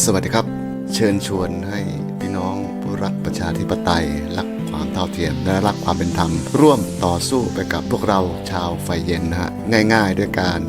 สวัสดีครับ เชิญชวนให้พี่น้องผู้รักประชาธิปไตย รักความเท่าเทียมและรักความเป็นธรรม ร่วมต่อสู้ไปกับพวกเราชาวไฟเย็นนะฮะง่าย ๆ ด้วยการ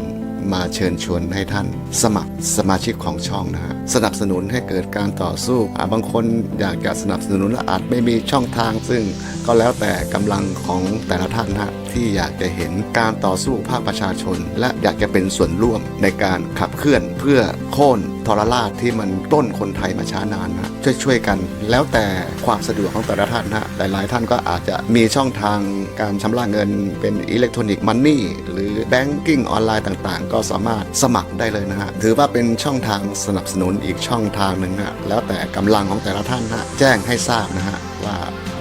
มาเชิญชวนให้ท่านสมัครสมาชิกของช่องนะฮะสนับสนุนให้เกิดการต่อสู้าบางคนอยากจะสนับสนุนและอาจไม่มีช่องทาง ซึ่งก็แล้วแต่กำลังของแต่ละท่านนะที่อยากจะเห็นการต่อสู้ภาคประชาชน และอยากจะเป็นส่วนร่วมในการขับเคลื่อนเพื่อโค่นทรราชที่มันต้นคนไทยมาช้านานนะช่วยช่วยๆกัน แล้วแต่ความสะดวกของแต่ละท่านนะหลายๆ ท่านก็อาจจะมีช่องทางการชำระเงินเป็นอิเล็กทรอนิกส์มันนี่หรือแบงกิ้งออนไลน์ต่างๆก็สามารถสมัครได้เลยนะฮะถือว่าเป็นช่องทางสนับสนุนอีกช่องทางหนึ่งนะฮะแล้วแต่กำลังของแต่ละท่านนะแจ้งให้ทราบนะฮะว่า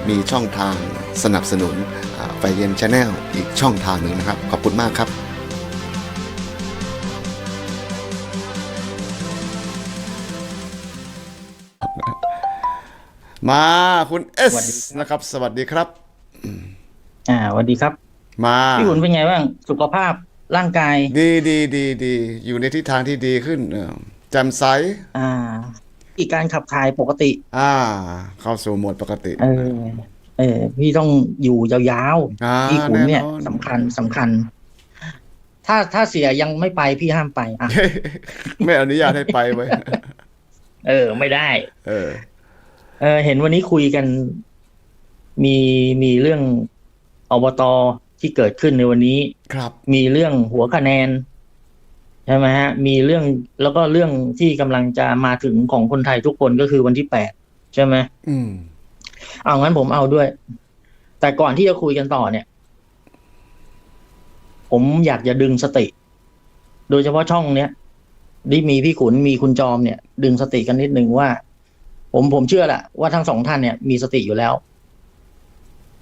มีช่องทางสนับสนุนไฟเย็นชาแนลอีกช่องทางหนึ่งนะครับ ขอบคุณมากครับมาคุณเอสสวัสดีครับนะครับ สวัสดีครับ อ่าสวัสดีครับ มา พี่ขุนเป็นไงบ้าง สุขภาพ ร่างกาย ดีดีดีดีอยู่ในทิศทางที่ดีขึ้นเออแจ่มใสอ่าอีกการขับถ่ายปกติ อ่า เข้าสู่โหมดปกติ เออ เออ พี่ต้องอยู่ยาวอ่าๆพี่ขุนเนี่ยแอสำคัญสำคัญ ถ้าถ้าเสียยังไม่ไปพี่ห้ามไปอะ ไม่อนุญาตให้ไปไว้ยเออ ไม่ได้ เออ เออ เห็นวันนี้คุยกัน มีมีเรื่องอบต ที่เกิดขึ้นในวันนี้ครับ มีเรื่องหัวคะแนนใช่ไหมฮะ มีเรื่องแล้วก็เรื่องที่กำลังจะมาถึงของคนไทยทุกคนก็คือวันที่แปดใช่ไหมอืมเอางั้นผมเอาด้วย แต่ก่อนที่จะคุยกันต่อเนี่ย ผมอยากจะดึงสติ โดยเฉพาะช่องเนี้ยที่มีพี่ขุนมีคุณจอมเนี่ย ดึงสติกันนิดนึงว่า ผมผมเชื่อแหละว่าทั้งสองท่านเนี่ยมีสติอยู่แล้ว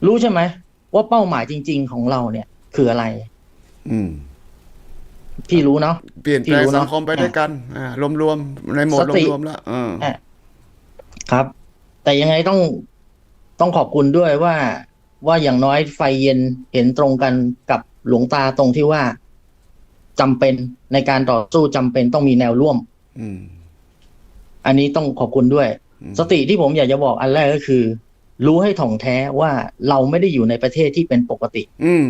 รู้ใช่ไหม ว่าเป้าหมายจริง ๆ ของเราเนี่ย คืออะไร อืม พี่รู้เนาะเปลี่ยนแปลที่งรู้เนอะสังคมไปด้วยกันอ่ารวมๆในโหมดสติรวมๆแล้วเอออะครับ แต่ยังไงต้องต้องขอบคุณด้วยว่าว่าอย่างน้อยไฟเย็นเห็นตรงกันกับหลวงตาตรงที่ว่าจำเป็นในการต่อสู้จำเป็นต้องมีแนวร่วม อืม อันนี้ต้องขอบคุณด้วยอืมสติที่ผมอยากจะบอกอันแรกก็คือ รู้ให้ถ่องแท้ว่าเราไม่ได้อยู่ในประเทศที่เป็นปกติ อืม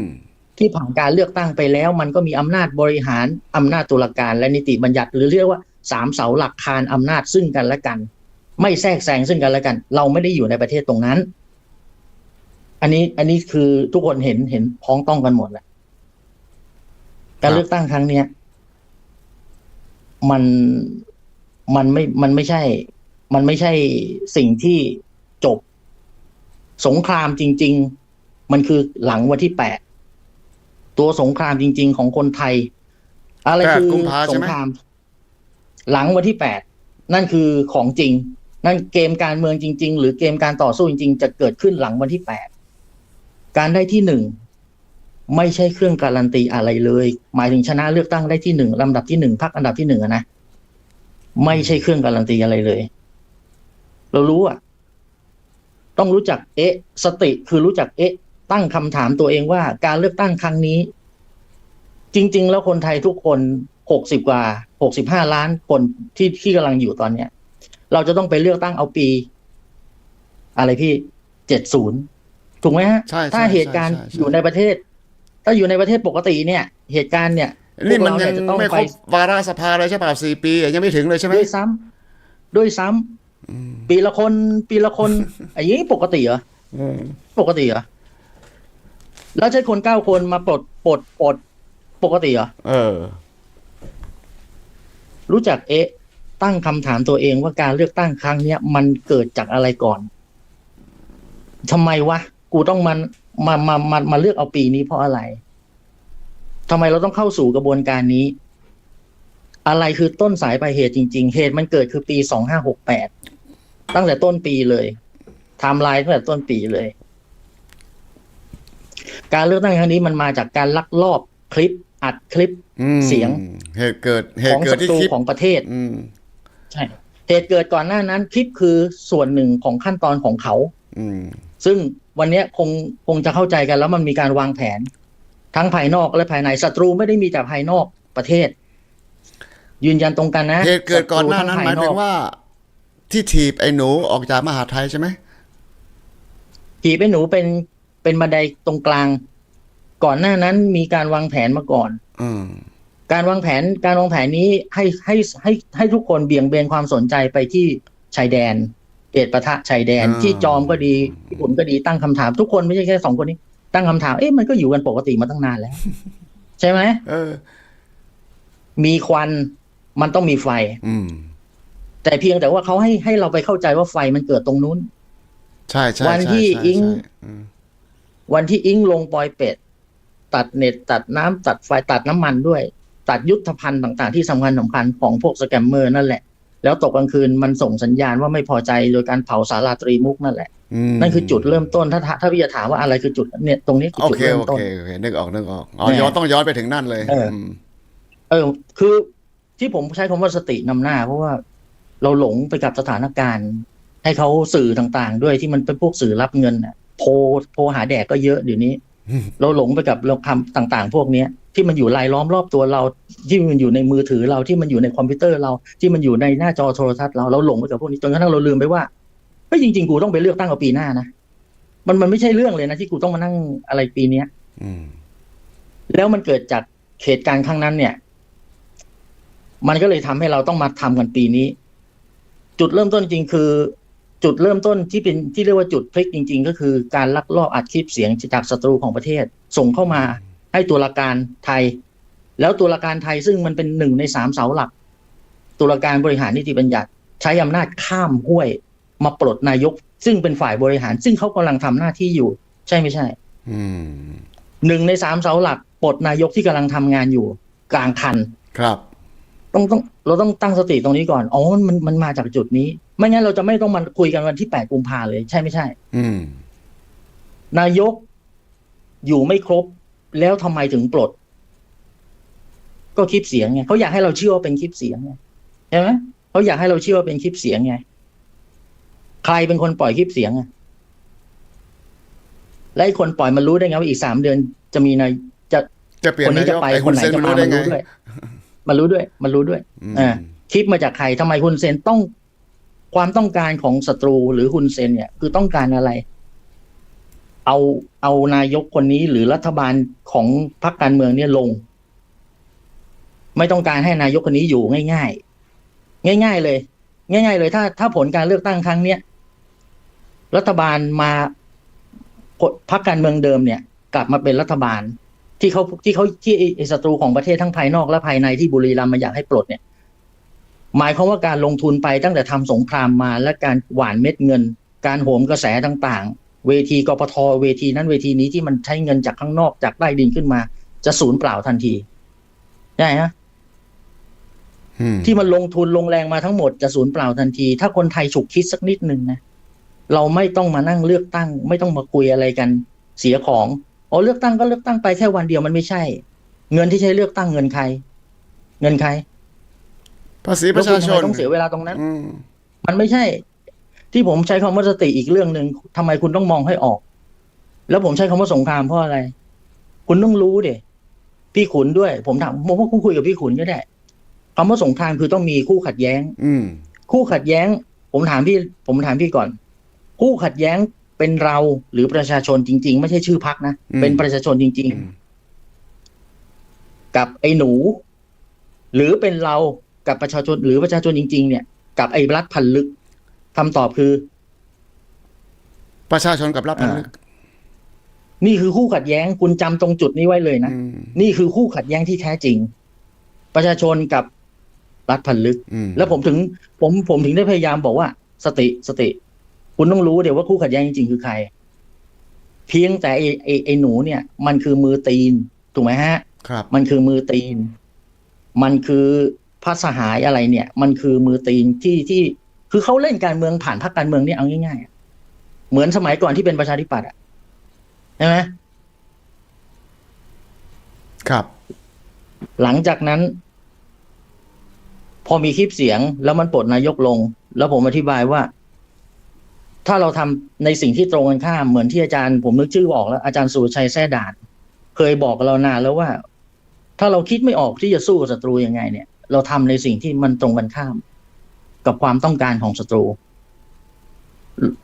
ที่ผ่านการเลือกตั้งไปแล้ว มันก็มีอำนาจบริหารอำนาจตุลาการและนิติบัญญัติหรือเรียกว่าสามเสาหลักคานอำนาจซึ่งกันและกัน ไม่แทรกแซงซึ่งกันและกัน เราไม่ได้อยู่ในประเทศตรงนั้น อันนี้อันนี้คือทุกคนเห็นเห็นพ้องต้องกันหมดแหละการเลือกตั้งครั้งเนี้ยมันมันไม่มันไม่ใช่ มันไม่ใช่สิ่งที่จบ สงครามจริง ๆ มันคือหลังวันที่แปดตัวสงครามจริง ๆ ของคนไทย อะไรแปดคือกุมภาใช่สไหมงคราม หลังวันที่แปดนั่นคือของจริง นั่นเกมการเมืองจริง ๆ หรือเกมการต่อสู้จริง ๆ จะเกิดขึ้นหลังวันที่แปดการได้ที่หนึ่งไม่ใช่เครื่องการันตีอะไรเลย หมายถึงชนะเลือกตั้งได้ที่หนึ่งลำดับที่หนึ่งพักอันดับที่หนึ่งอะนะไม่ใช่เครื่องการันตีอะไรเลย เรารู้อะ ต้องรู้จักเอ๊ะ สติคือรู้จักเอ๊ะ ตั้งคำถามตัวเองว่า การเลือกตั้งครั้งนี้ จริง ๆ แล้วคนไทยทุกคนหกสิบกว่าหกสิบห้าล้านคนที่ที่กำลังอยู่ตอนเนี้ย เราจะต้องไปเลือกตั้งเอาปี อะไรพี่เจ็ดศูนย์ถูกไหมฮะใช่ใช่ถ้าเหตุการณ์ใช่ใช่อยู่ในประเทศ ถ้าอยู่ในประเทศปกติเนี่ย เหตุการณ์เนี่ยนี่มันพวกเรายังเจะต้องไม่คไปรบวาระสภาเลยใช่เปล่าสี่ปีอะยังไม่ถึงเลยใช่ไหมด้วยซ้ำด้วยซ้ำ ปีละคน ปีละคนอันนี้ปกติเหรออืมปกติเหรอแล้วใช้คนเก้าคนมาปลดปลดปลดปกติเหรอเออ รู้จักเอ๊ะ ตั้งคำถามตัวเองว่าการเลือกตั้งครั้งเนี้ยมันเกิดจากอะไรก่อนทำไมวะกูต้องมันมามามามาเลือกเอาปีนี้เพราะอะไรทำไมเราต้องเข้าสู่กระบวนการนี้ อะไรคือต้นสายปลายเหตุจริง ๆ เหตุมันเกิดคือปีสองห้าหกแปด ตั้งแต่ต้นปีเลยไทม์ไลน์ตั้งแต่ต้นปีเลย การเลือกตั้งครั้งนี้มันมาจากการลักลอบคลิป อัดคลิปอืมเสียง เหตุเกิด เหขตุองเกิศัดที่ตรูคลิปของประเทศอืมใช่เหตุเกิดก่อนหน้านั้น คลิปคือส่วนหนึ่งของขั้นตอนของเขาอืมซึ่งวันเนี้ยคงคงจะเข้าใจกันแล้วมันมีการวางแผน ทั้งภายนอกและภายในศัตรูไม่ได้มีแต่ภายนอกประเทศ ยืนยันตรงกันนะเหตุเกิดก่อนหน้านั้นศัตรูหมายถึทั้งภนอกว่า ที่ถีบไอ้หนูออกจากมหาไทยใช่ไหมถีบไอ้หนูเป็นเป็นบันไดตรงกลาง ก่อนหน้านั้นมีการวางแผนมาก่อน อืมการวางแผนการวางแผนนี้ให้ให้ให้ให้ทุกคนเบี่ยงเบนความสนใจไปที่ชายแดนเขตประทะชายแดนที่จอมก็ดีญี่ปุ่นก็ดีตั้งคำถาม ทุกคนไม่ใช่แค่สองคนนี้ ตั้งคำถามเอ๊ะมันก็อยู่กันปกติมาตั้งนานแล้ว ใช่ไหมเออมีควันมันต้องมีไฟ อืม แต่เพียงแต่ว่าเขาให้ให้เราไปเข้าใจว่าไฟมันเกิดตรงนู้น ใช่ใช่วันใช่ที่ใช่อิงใช่อืมวันที่อิงลงปอยเป็ด ตัดเน็ตตัดน้ำตัดไฟตัดน้ำมันด้วย ตัดยุทธภัณฑ์ต่าง ๆ ที่สำคัญสำคัญของพวกสแกมเมอร์นั่นแหละ แล้วตกกลางคืนมันส่งสัญญาณว่าไม่พอใจโดยการเผาสาราตรีมุกนั่นแหละมนั่นคือจุดเริ่มต้นถ้าถ้าถ้าพี่จะถามว่าอะไรคือจุดเนี่ยตรงนี้คือโอจุดเคเริ่มโอต้นเคโอเคนึกออกนึกออกอ๋อแน่ย้อนต้องย้อนไปถึงนั่นเลยเอออืมเออคือที่ผมใช้คำว่าสตินำหน้า เพราะว่า เราหลงไปกับสถานการณ์ ให้เขาสื่อต่างๆ ด้วยที่มันเป็นพวกสื่อรับเงินน่ะโพลโพลหาแดกก็เยอะเดี๋ยวนี้ เราหลงไปกับเราคำต่าง ๆ พวกเนี้ยที่มันอยู่รายล้อมรอบตัวเรา ที่มันอยู่ในมือถือเราที่มันอยู่ในคอมพิวเตอร์เราที่มันอยู่ในหน้าจอโทรทัศน์เราเราหลงไปกับพวกนี้จนกระทั่งเราลืมไปว่าเฮ้ยจริงๆกูต้องไปเลือกตั้งเอาปีหน้านะมันมันไม่ใช่เรื่องเลยนะที่กูต้องมานั่งอะไรปีเนี้ยอืม แล้วมันเกิดจากเหตุการณ์ครั้งนั้นเนี่ย มันก็เลยทำให้เราต้องมาทำกันปีนี้ จุดเริ่มต้นจริงๆคือ จุดเริ่มต้นที่เป็นที่เรียกว่าจุดพลิกจริง ๆ ก็คือการลักลอบอัดคลิปเสียงจากศัตรูของประเทศ ส่งเข้ามาให้ตุลาการไทย แล้วตุลาการไทยซึ่งมันเป็นหนึ่งในสามเสาหลัก ตุลาการบริหารนิติบัญญัติ ใช้อำนาจข้ามห้วย มาปลดนายก ซึ่งเป็นฝ่ายบริหาร ซึ่งเขากำลังทำหน้าที่อยู่ ใช่ไม่ใช่อืมหนึ่งในสามเสาหลักปลดนายกที่กำลังทำงานอยู่ กลางคันครับ ต้องต้องเราต้องตั้งสติตรงนี้ก่อน อ๋อ มันมันมาจากจุดนี้ ไม่งั้นเราจะไม่ต้องมาคุยกันวันที่แปดกุมภาเลย ใช่ไม่ใช่ อืม นายกอยู่ไม่ครบ แล้วทำไมถึงปลด ก็คลิปเสียงไงเขาอยากให้เราเชื่อว่าเป็นคลิปเสียงไงใช่ไหมเขาอยากให้เราเชื่อว่าเป็นคลิปเสียงไง ใครเป็นคนปล่อยคลิปเสียงอะและไอ้คนปล่อยมันรู้ได้ไงว่าอีกสามเดือน จะมีนายจะจะเปลี่ยนคนนี้นายจะกไปไอ้คคุนณไหนเซนจะมันมารู้ได้มันไงรู้ด้วย มันรู้ด้วย มันรู้ด้วยอืมอ่าคลิปมาจากใครทำไมคุณเซนต้องความต้องการของศัตรูหรือคุณเซนเนี่ย คือต้องการอะไร เอาเอานายกคนนี้หรือรัฐบาลของพรรคการเมืองเนี่ยลง ไม่ต้องการให้นายกคนนี้อยู่ง่าย ๆ ง่าย ๆ เลย ง่าย ๆ เลย ถ้าถ้าผลการเลือกตั้งครั้งเนี้ยรัฐบาลมาพรรคการเมืองเดิมเนี่ย กลับมาเป็นรัฐบาล ที่เขาที่เขาที่ไอ้ไอ้ศัตรูของประเทศทั้งภายนอกและภายในที่บุรีรัมย์มาอยากให้ปลดเนี่ย หมายความว่าการลงทุนไปตั้งแต่ทำสงครามมาและการหว่านเม็ดเงิน การโหมกระแสต่างๆ เวทีกปทเวทีนั้นเวทีนี้ที่มันใช้เงินจากข้างนอกจากใต้ดินขึ้นมา จะสูญเปล่าทันทีได้ฮะอืมที่มันลงทุนลงแรงมาทั้งหมดจะสูญเปล่าทันที ถ้าคนไทยฉุกคิดสักนิดหนึ่งนะเราไม่ต้องมานั่งเลือกตั้ง ไม่ต้องมาคุยอะไรกันเสียของ อ๋อเลือกตั้งก็เลือกตั้งไปแค่วันเดียวมันไม่ใช่ เงินที่ใช้เลือกตั้งเงินใคร เงินใครภาษีประชาชนแล้วคุณทำไมต้องเสียเวลาตรงนั้นอืมมันไม่ใช่ ที่ผมใช้คำว่าสติอีกเรื่องหนึ่งทำไมคุณต้องมองให้ออก แล้วผมใช้คำว่าสงครามเพราะอะไร คุณต้องรู้เดพี่ขุนด้วย ผมถามผมว่าคุณคุยกับพี่ขุนก็ได้คำว่าสงครามคือต้องมีคู่ขัดแย้ง อืมคู่ขัดแย้ง ผมถามพี่ ผมถามพี่ก่อน คู่ขัดแย้ง เป็นเราหรือประชาชนจริง ๆ ไม่ใช่ชื่อพักนะอืมเป็นประชาชนจริงอืมๆกับไอ้หนู หรือเป็นเรากับประชาชนหรือประชาชนจริง ๆ เนี่ย กับไอ้รัฐพันลึกคำตอบคือ ประชาชนกับรับพันลึก นี่คือคู่ขัดแย้งคุณจำตรงจุดนี้ไว้เลยนะอืมนี่คือคู่ขัดแย้งที่แท้จริง ประชาชนกับรัฐพันลึกอืมแล้วผมถึง ผมผมถึงได้พยายามบอกว่า สติสติ คุณต้องรู้เดี๋ยวว่าคู่ขัดแย้งจริงๆคือใคร เพียงแต่ไอ้ไอ้ไอ้หนูเนี่ย มันคือมือตีน ถูกไหมฮะ ครับ มันคือมือตีน มันคือพระสหายอะไรเนี่ย มันคือมือตีนที่ที่คือเขาเล่นการเมืองผ่านพรรคการเมืองเนี่ยเอาง่ายๆอะเหมือนสมัยก่อนที่เป็นประชาธิปัตย์อะใช่ไหมครับ หลังจากนั้น พอมีคลิปเสียงแล้วมันปลดนายกลง แล้วผมอธิบายว่า ถ้าเราทำในสิ่งที่ตรงกันข้ามเหมือนที่อาจารย์ผมนึกชื่อออกแล้ว อาจารย์สุรชัยแซ่ด่าน เคยบอกกับเรานานแล้วว่า ถ้าเราคิดไม่ออกที่จะสู้กับศัตรูยังไง เนี่ย เราทำในสิ่งที่มันตรงกันข้าม กับความต้องการของศัตรู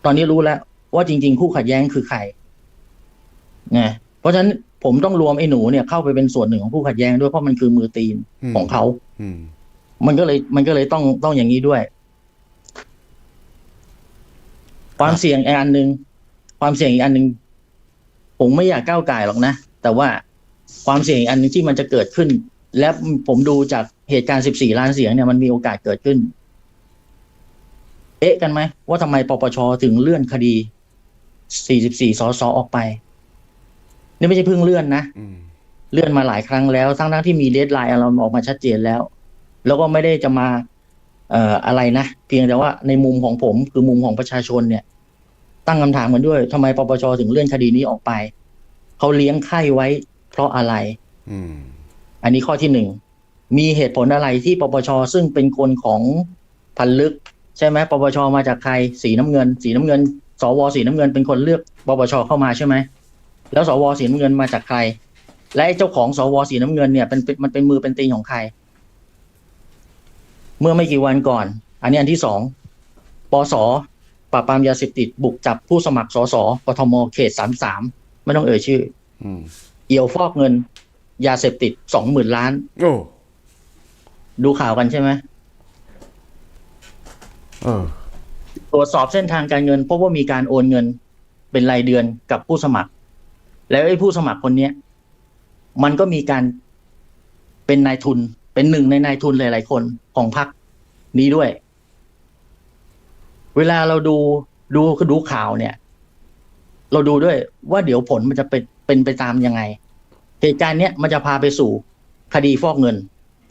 ตอนนี้รู้แล้วว่าจริง ๆ คู่ขัดแย้งคือใครไงเพราะฉะนั้นผมต้องรวมไอ้หนูเนี่ยเข้าไปเป็นส่วนหนึ่งของคู่ขัดแย้งด้วยเพราะมันคือมือตีนอืมของเขาอืมมันก็เลยมันก็เลยต้องต้องอย่างนี้ด้วย ความเสี่ยงอีกอันหนึ่งความเสี่ยงอีกอันหนึ่งผมไม่อยากก้าวไก่ายหรอกนะ แต่ว่าความเสี่ยงอีกอันหนึงที่มันจะเกิดขึ้น และผมดูจากเหตุการณ์ 14 ล้านเสียงเนี่ยมันมีโอกาสเกิดขึ้น เอ๊ะกันไหม ว่าทำไมปปชถึงเลื่อนคดี 44 สสออกไป นี่ไม่ใช่เพิ่งเลื่อนนะอืมเลื่อนมาหลายครั้งแล้วทั้งทั้งๆที่มีเดทไลน์เราออกมาชัดเจนแล้ว แล้วก็ไม่ได้จะมาเอะไรนะเพียงแต่ว่าในมุมของผมคือมุมของประชาชนเนี่ย ตั้งคำถามกันด้วยทำไมปปชถึงเลื่อนคดีนี้ออกไปเขาเลี้ยงไข้ไว้ เพราะอะไรอืมอันนี้ข้อที่หนึ่งมีเหตุผลอะไรที่ปปชซึ่งเป็นคนของพันลึก ใช่ไหมปปชมาจากใครสีน้ำเงิน สีน้ำเงิน สวสีน้ำเงินเป็นคนเลือกปปชเข้ามาใช่ไหมแล้วสวสีน้ำเงินมาจากใคร และเจ้าของสวสีน้ำเงินเนี่ยเป็นมันเป็นมือเป็นตีนของใคร เมื่อไม่กี่วันก่อน อันนี้อันที่สองปสปราบปรามยาเสพติดบุกจับผู้สมัครสสกทมเขตสามสามไม่ต้องเอ่ยชื่ออืมเอี่ยวฟอกเงิน ยาเสพติดสองหมื่นล้านโอ้ดูข่าวกันใช่ไหมเออตรวจสอบเส้นทางการเงินพบว่ามีการโอนเงิน เป็นรายเดือนกับผู้สมัคร แล้วไอ้ผู้สมัครคนเนี้ย มันก็มีการเป็นนายทุน เป็นหนึ่งในนายทุนหลาย ๆ คนของพรรคนี้ด้วย เวลาเราดูดูดูข่าวเนี่ย เราดูด้วยว่าเดี๋ยวผลมันจะเป็นเป็นไปตามยังไง เหตุการณ์เนี้ยมันจะพาไปสู่คดีฟอกเงิน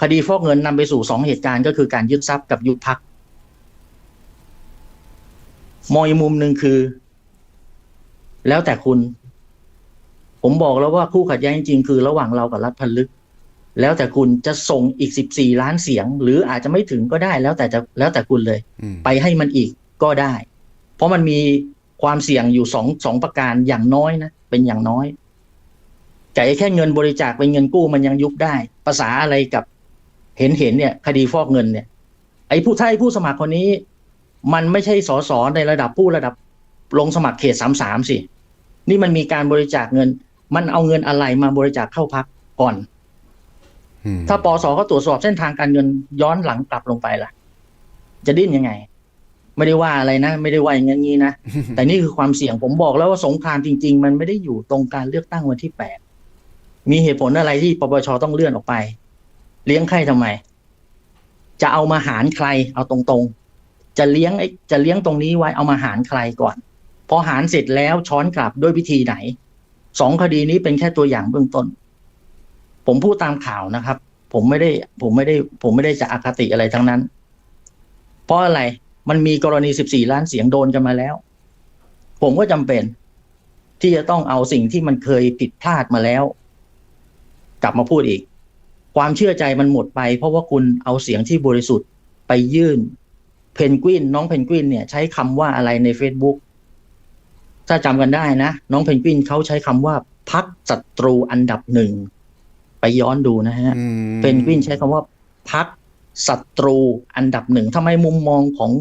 คดีฟอกเงินนำไปสู่สองเหตุการณ์ก็คือการยึดทรัพย์กับยุบพักมองอีกมุมหนึ่งคือ แล้วแต่คุณ ผมบอกแล้วว่าคู่ขัดแย้งจริงๆคือระหว่างเรากับรัฐพันลึก แล้วแต่คุณจะส่งอีกสิบสี่ล้านเสียง หรืออาจจะไม่ถึงก็ได้แล้วแต่จะแล้วแต่คุณเลยอืมไปให้มันอีกก็ได้ เพราะมันมีความเสี่ยงอยู่สองสองประการอย่างน้อยนะ เป็นอย่างน้อยแต่ไอ้แค่เงินบริจาคเป็นเงินกู้มันยังยุบได้ ภาษาอะไรกับเห็นเห็นเนี่ย คดีฟอกเงินเนี่ย ไอ้ผู้ถ้าไอ้ผู้สมัครคนนี้ มันไม่ใช่สสในระดับผู้ระดับลงสมัครเขตสามสามสิ นี่มันมีการบริจาคเงิน มันเอาเงินอะไรมาบริจาคเข้าพักก่อนอืม ถ้าปอสก็ตรวจสอบเส้นทางการเงินย้อนหลังกลับลงไปล่ะ จะดิ้นยังไง ไม่ได้ว่าอะไรนะ ไม่ได้ว่าอย่างนี้นะ แต่นี่คือความเสี่ยงผมบอกแล้วว่าสงครามจริง ๆ มันไม่ได้อยู่ตรงการเลือกตั้งวันที่แปดมีเหตุผลอะไรที่ปปชต้องเลื่อนออกไป เลี้ยงใครทำไม จะเอามาหารใคร เอาตรงๆ จะเลี้ยงไอ้จะเลี้ยงตรงนี้ไว้เอามาหารใครก่อน พอหารเสร็จแล้วช้อนกลับด้วยวิธีไหนสองคดีนี้เป็นแค่ตัวอย่างเบื้องต้น ผมพูดตามข่าวนะครับ ผมไม่ได้ผมไม่ได้ ผมไม่ได้จะอคติอะไรทั้งนั้น เพราะอะไรมันมีกรณี 14 ล้านเสียงโดนกันมาแล้ว ผมก็จำเป็น ที่จะต้องเอาสิ่งที่มันเคยผิดพลาดมาแล้ว กลับมาพูดอีก ความเชื่อใจมันหมดไป เพราะว่าคุณเอาเสียงที่บริสุทธิ์ไปยื่น เพนกวินน้องเพนกวินเนี่ย ใช้คำว่าอะไรใน Facebook ถ้าจำกันได้นะ น้องเพนกวินเขาใช้คำว่าพักศัตรูอันดับหนึ่ง ไปย้อนดูนะฮะอืมเพนกวินใช้คำว่าพักศัตรูอันดับหนึ่งทำไมมุมมองของ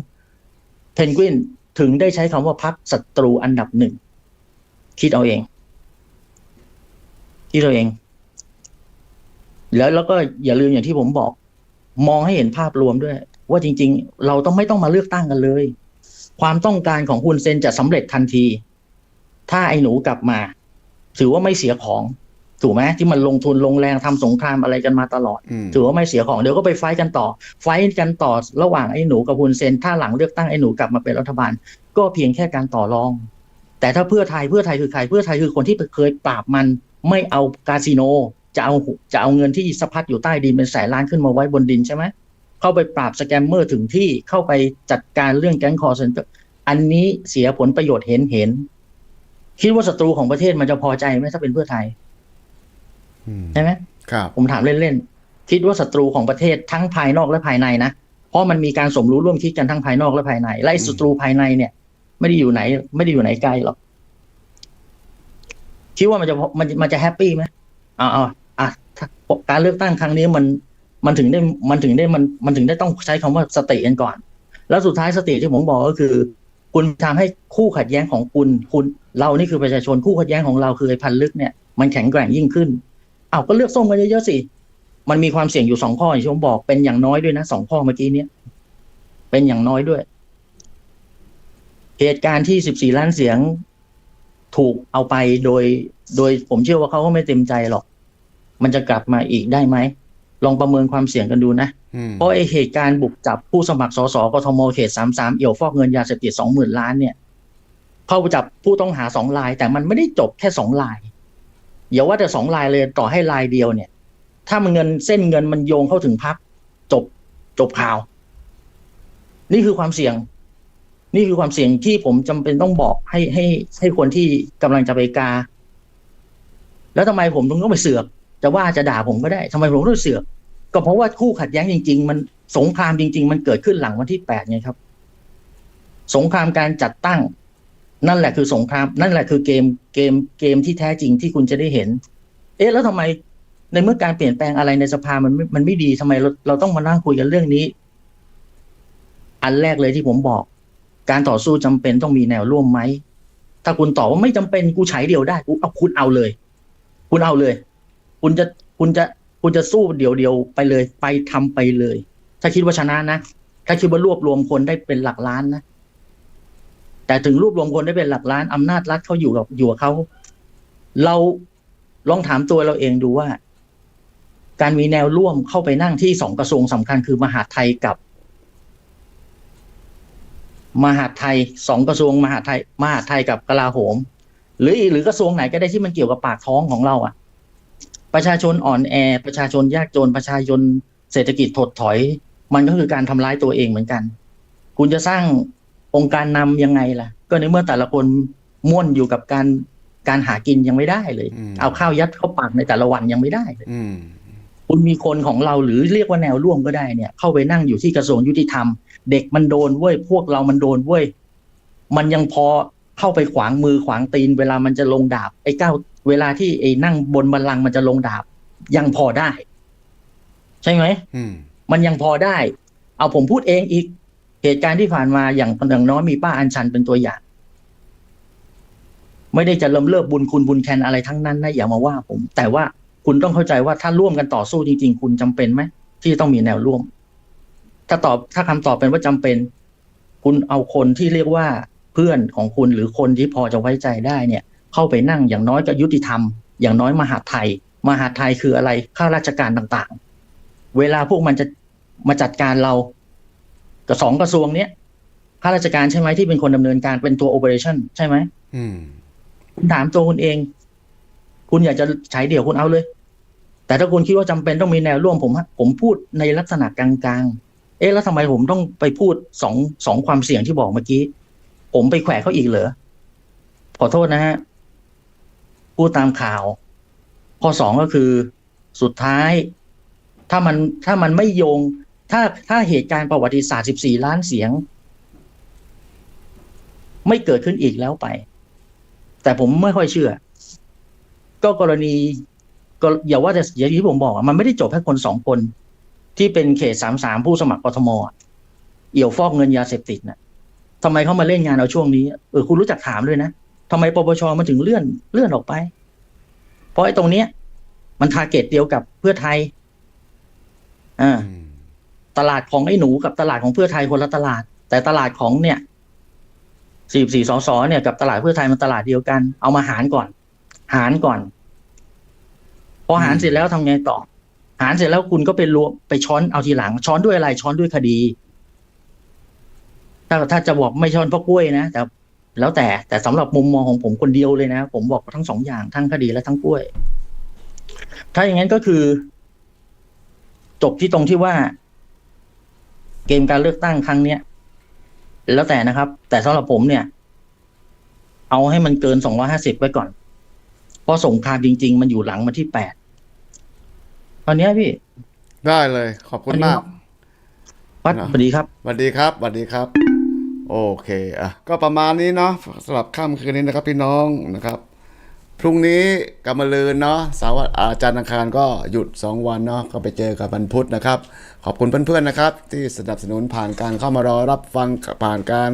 เพนกวินถึงได้ใช้คำว่าพักศัตรูอันดับหนึ่งคิดเอาเองคิดเอาเอง แล้วแล้วก็อย่าลืมอย่างที่ผมบอก มองให้เห็นภาพรวมด้วย ว่าจริง ๆ เราต้องไม่ต้องมาเลือกตั้งกันเลย ความต้องการของคุณเซนจะสำเร็จทันที ถ้าไอ้หนูกลับมา ถือว่าไม่เสียของ ถูกไหมที่มันลงทุนลงแรงทำสงครามอะไรกันมาตลอดอืมถือว่าไม่เสียของเดี๋ยวก็ไปไฟท์กันต่อ ไฟท์กันต่อระหว่างไอ้หนูกับฮุนเซนถ้าหลังเลือกตั้งไอ้หนูกลับมาเป็นรัฐบาล ก็เพียงแค่การต่อรอง แต่ถ้าเพื่อไทยเพื่อไทยคือใครเพื่อไทยคือคนที่เคยปราบมันไม่เอาคาสิโนจะเอาจะเอาเงินที่สะพัดอยู่ใต้ดินเป็นแสนล้านขึ้นมาไว้บนดินใช่ไหมเข้าไปปราบสแกมเมอร์ถึงที่เข้าไปจัดการเรื่องแก๊งคอร์เซนเตอร์อันนี้เสียผลประโยชน์เห็นเห็น คิดว่าศัตรูของประเทศมันจะพอใจไหมถ้าเป็นเพื่อไทยอืม ใช่ไหมครับผมถามเล่นๆคิดว่าศัตรูของประเทศทั้งภายนอกและภายในนะเพราะมันมีการสมรู้ร่วมคิดกันทั้งภายนอกและภายในไล่ศัตรูภายในเนี่ย ไม่ได้อยู่ไหน ไม่ได้อยู่ไหนไกลหรอกคิดว่ามันจะมันมันจะแฮปปี้ไหมเอ่าอ่าอะถ้าการเลือกตั้งครั้งนี้มันมันถึงได้มันถึงได้มันมันถึงได้ต้องใช้คำว่าสติกันก่อน แล้วสุดท้ายสติที่ผมบอกก็คือ คุณทำให้คู่ขัดแย้งของคุณคุณเรานี่คือประชาชนคู่ขัดแย้งของเราคือไอ้พันลึกเนี่ยมันแข็งแกร่งยิ่งขึ้นเอาก็เลือกส้มกันเยอะๆสิ มันมีความเสี่ยงอยู่สองข้ออย่างที่ผมบอกเป็นอย่างน้อยด้วยนะสองข้อเมื่อกี้เนี้ยเป็นอย่างน้อยด้วย เหตุการณ์ที่สิบสี่ล้านเสียงถูกเอาไปโดย โดยผมเชื่อว่าเขาก็ไม่เต็มใจหรอก มันจะกลับมาอีกได้ไหมลองประเมินความเสี่ยงกันดูนะอืมเพราะไอเหตุการณ์บุกจับผู้สมัครสสกทมเขตสามสามเอี่ยวฟอกเงินยาเสพติดสองหมื่นล้านเนี่ย เข้าจับผู้ต้องหาสองราย แต่มันไม่ได้จบแค่สองราย อย่าว่าแต่สองรายเลยต่อให้รายเดียวเนี่ย ถ้ามันเงินเส้นเงินมันโยงเข้าถึงพักจบจบข่าว นี่คือความเสี่ยง นี่คือความเสี่ยงที่ผมจำเป็นต้องบอกให้ให้ให้คนที่กำลังจะไปกา แล้วทำไมผมถึงต้องไปเสือกจะว่าจะด่าผมก็ได้ทำไมผมต้องเสือก ก็เพราะว่าคู่ขัดแย้งจริง ๆ มันสงครามจริง ๆ มันเกิดขึ้นหลังวันที่แปดไงครับ สงครามการจัดตั้ง นั่นแหละคือสงคราม นั่นแหละคือเกมเกมเกมที่แท้จริงที่คุณจะได้เห็น เอ๊ะแล้วทำไมในเมื่อการเปลี่ยนแปลงอะไรในสภามันมันไม่ดีทำไมเราเราต้องมานั่งคุยกันเรื่องนี้ อันแรกเลยที่ผมบอก การต่อสู้จำเป็นต้องมีแนวร่วมไหมถ้าคุณตอบว่าไม่จำเป็นกูใช้เดียวได้กูเอาคุณเอาเลย คุณเอาเลย คุณจะคุณจะคุณจะสู้เดียวเดียวไปเลย ไปทำไปเลย ถ้าคิดว่าชนะนะ ถ้าคิดว่ารวบรวมคนได้เป็นหลักล้านนะ แต่ถึงรวบรวมคนได้เป็นหลักล้านอำนาจรัฐเขาอยู่กับอยู่กับเขาเราลองถามตัวเราเองดูว่า การมีแนวร่วมเข้าไปนั่งที่สองกระทรวงสำคัญคือมหาไทยกับ มหาไทยสองกระทรวงมหาไทยมหาไทยกับกลาโหม หรือหรือกระทรวงไหนก็ได้ที่มันเกี่ยวกับปากท้องของเราอะ ประชาชนอ่อนแอ ประชาชนยากจนประชาชนเศรษฐกิจถดถอย มันก็คือการทำร้ายตัวเองเหมือนกัน คุณจะสร้าง องค์การนำยังไงล่ะ ก็ในเมื่อแต่ละคนม่วนอยู่กับการการหากินยังไม่ได้เลยอืมเอาข้าวยัดเข้าปากในแต่ละวันยังไม่ได้เลยอืมคุณมีคนของเราหรือเรียกว่าแนวร่วมก็ได้เนี่ย เข้าไปนั่งอยู่ที่กระทรวงยุติธรรม เด็กมันโดนเว้ยพวกเรามันโดนเว้ยมันยังพอเข้าไปขวางมือขวางตีน เวลามันจะลงดาบ ไอ้ก้าวเวลาที่ไอ้นั่งบนบัลลังก์มันจะลงดาบ ยังพอได้ ใช่ไหมอืมมันยังพอได้ เอาผมพูดเองอีก เหตุการณ์ที่ผ่านมาอย่างอย่างน้อยมีป้าอัญชันเป็นตัวอย่าง ไม่ได้จะเลิมเลิกบุญคุณบุญแคนอะไรทั้งนั้นนะอย่ามาว่าผม แต่ว่าคุณต้องเข้าใจว่าถ้าร่วมกันต่อสู้จริง ๆ คุณจำเป็นไหมที่จะต้องมีแนวร่วม ถ้าตอบถ้าคำตอบเป็นว่าจำเป็น คุณเอาคนที่เรียกว่าเพื่อนของคุณหรือคนที่พอจะไว้ใจได้เนี่ย เข้าไปนั่งอย่างน้อยก็ยุติธรรม อย่างน้อยมหาไทย มหาไทยคืออะไรข้าราชการต่างๆ เวลาพวกมันจะมาจัดการเรา กับสองกระทรวงเนี้ยข้าราชการใช่ไหมที่เป็นคนดำเนินการเป็นตัวโอเปอเรชั่นใช่ไหมอืมคุณถามตัวคุณเอง คุณอยากจะใช้เดี่ยวคุณเอาเลย แต่ถ้าคุณคิดว่าจำเป็นต้องมีแนวร่วมผมผมพูดในลักษณะกลางๆ เอ๊ะแล้วทำไมผมต้องไปพูดสองสองความเสี่ยงที่บอกเมื่อกี้ ผมไปแขวะเขาอีกเหรอขอโทษนะฮะพูดตามข่าว ข้อสองก็คือสุดท้าย ถ้ามันถ้ามันไม่โยง ถ้าถ้าเหตุการณ์ประวัติศาสตร์ 14 ล้านเสียง ไม่เกิดขึ้นอีกแล้วไป แต่ผมไม่ค่อยเชื่อ ก็กรณีก็อย่าว่าแต่อย่างที่ผมบอกมันไม่ได้จบแค่คนสองคน ที่เป็นเขตสามสามผู้สมัครกทมเอี่ยวฟอกเงินยาเสพติดน่ะทำไมเขามาเล่นงานเอาช่วงนี้เออคุณรู้จักถามด้วยนะทำไมปปชมันถึงเลื่อนเลื่อนออกไป เพราะไอ้ตรงเนี้ย มันทาร์เก็ตเดียวกับเพื่อไทย อ่า ตลาดของไอ้หนูกับตลาดของเพื่อไทยคนละตลาด แต่ตลาดของเนี่ยสี่สี่สอสอเนี่ยกับตลาดเพื่อไทยมันตลาดเดียวกัน เอามาหารก่อน หารก่อน พอหารเสร็จแล้วทำไงต่อ หารเสร็จแล้วคุณก็ไปรวมไปช้อนเอาทีหลัง ช้อนด้วยอะไรช้อนด้วยคดี ถ้าถ้าจะบอกไม่ช้อนเพราะกล้วยนะแต่แล้วแต่แต่สำหรับมุมมองของผมคนเดียวเลยนะ ผมบอกทั้งสองอย่างทั้งคดีและทั้งกล้วย ถ้าอย่างนั้นก็คือ จบที่ตรงที่ว่า เกมการเลือกตั้งครั้งเนี้ยแล้วแต่นะครับ แต่สำหรับผมเนี่ย เอาให้มันเกินสองร้อยห้าสิบไว้ก่อน เพราะสงครามจริง ๆ มันอยู่หลังมาที่แปดตอนเนี้ยพี่ ได้เลย ขอบคุณมากวัดนะสวัสดีครับสวัสดีครับสวัสดีครับ โอเคอะก็ประมาณนี้เนาะสำหรับค่ำคืนนี้นะครับ พี่น้องนะครับ พรุ่งนี้กำมะลืนเนาะเสาร์อาจารย์อังคารก็หยุด 2 วันเนาะก็ไปเจอกับวันพุธนะครับ ขอบคุณเพื่อนๆนะครับ ที่สนับสนุนผ่านการเข้ามารอรับฟังผ่านการ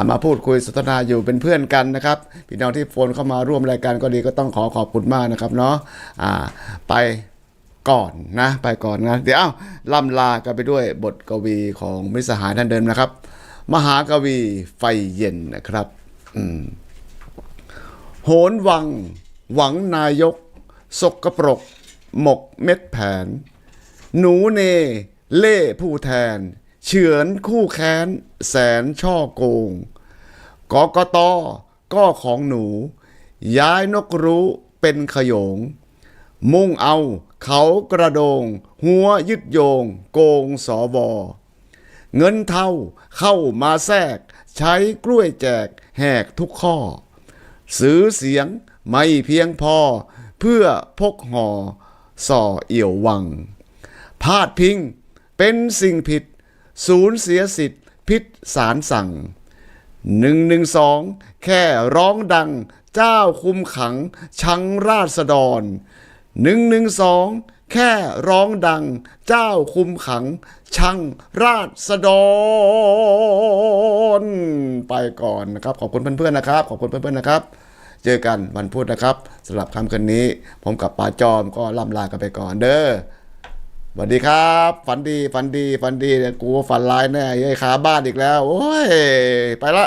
ามาพูดคุยสนทนาอยู่เป็นเพื่อนกันนะครับพี่น้องที่โฟนเข้ามาร่วมรายการก็ดีก็ต้องขอขอบคุณมากนะครับเนาะอ่าไปก่อนนะไปก่อนนะเดี๋ยวล่ำลากันไปด้วยบทกวีของมิสหายท่านเดิมนะครับ มหากวีไฟเย็นนะครับ อืม โหนวัง หวังนายก สกปรก หมกเม็ดแผน หนูเน เล่ผู้แทน เฉือนคู่แค้น แสนช่อโกงกกตก็ของหนู ย้ายนกรู้เป็นขยง มุ่งเอาเขากระโดง หัวยึดโยง โกงสอวอเงินเท่าเข้ามาแทรก ใช้กล้วยแจกแหกทุกข้อ ซื้อเสียงไม่เพียงพอ เพื่อพกห่อส่อเอี่ยววัง พาดพิงเป็นสิ่งผิดสูญเสียสิทธิ์ พิษสารสั่งหนึ่งหนึ่งสองแค่ร้องดังเจ้าคุมขังชังราษฎรหนึ่งหนึ่งสอง แค่ร้องดัง เจ้าคุมขังชังราษฎร ไปก่อนนะครับ ขอบคุณเพื่อนๆนะครับ ขอบคุณเพื่อนๆนะครับ เจอกันวันพุธนะครับสำหรับค่ำคืนนี้ ผมกับป้าจอมก็ล่ำลากันไปก่อนเด้อสวัสดีครับ ฝันดีฝันดีฝันดีเนี่ยกูฝันร้ายแน่ยัยขาบ้านอีกแล้ว โอ้ย ไปละ